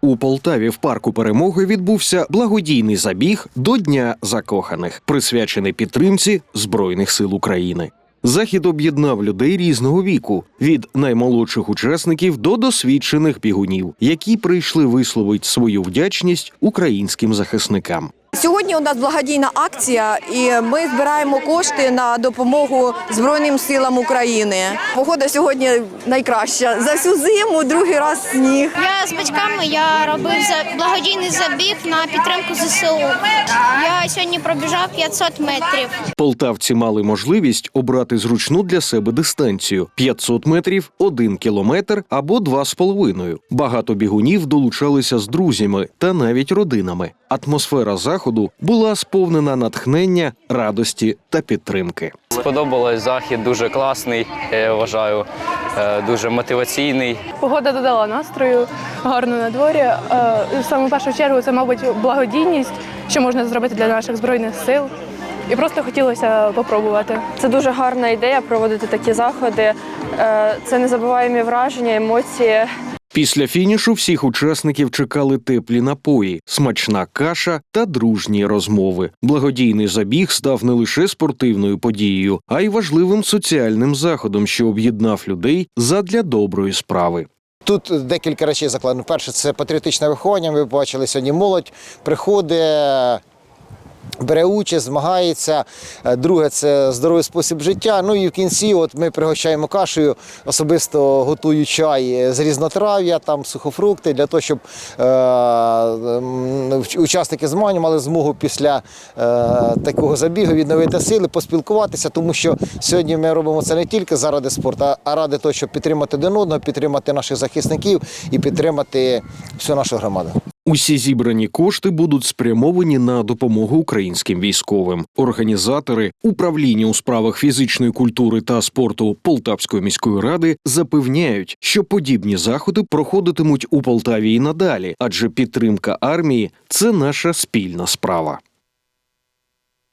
У Полтаві в парку перемоги відбувся благодійний забіг до Дня закоханих, присвячений підтримці Збройних сил України. Захід об'єднав людей різного віку від наймолодших учасників до досвідчених бігунів, які прийшли висловити свою вдячність українським захисникам. Сьогодні у нас благодійна акція, і ми збираємо кошти на допомогу Збройним силам України. Погода сьогодні найкраща. За всю зиму другий раз сніг. Я з батьками я робив за- благодійний забіг на підтримку ЗСУ. Я сьогодні пробіжав 500 метрів. Полтавці мали можливість обрати зручну для себе дистанцію: 500 метрів, 1 кілометр або 2,5. Багато бігунів долучалися з друзями та навіть родинами. Атмосфера заходу була сповнена натхнення, радості та підтримки. Сподобалось захід, дуже класний, я вважаю, е, дуже мотиваційний. Погода додала настрою, гарно на дворі. Саме в першу чергу це, мабуть, благодійність, що можна зробити для наших збройних сил. І просто хотілося попробувати. Це дуже гарна ідея проводити такі заходи. Е, Це незабуваємі враження, емоції. Після фінішу всіх учасників чекали теплі напої, смачна каша та дружні розмови. Благодійний забіг став не лише спортивною подією, а й важливим соціальним заходом, що об'єднав людей задля доброї справи. Тут декілька речей закладено. Перше, це патріотичне виховання. Ви бачили сьогодні молодь приходить. Бере участь, змагається. Е, Друге це здоровий спосіб життя. Ну і в кінці, от ми пригощаємо кашею, особисто готую чай з різнотрав'я, там сухофрукти, для того, щоб е, учасники змагань мали змогу після е, такого забігу відновити сили, поспілкуватися, тому що сьогодні ми робимо це не тільки заради спорту, а- а ради того, щоб підтримати один одного, підтримати наших захисників і підтримати всю нашу громаду. Усі зібрані кошти будуть спрямовані на допомогу українським військовим. Організатори управління у справах фізичної культури та спорту Полтавської міської ради запевняють, що подібні заходи проходитимуть у Полтаві і надалі, адже підтримка армії це наша спільна справа.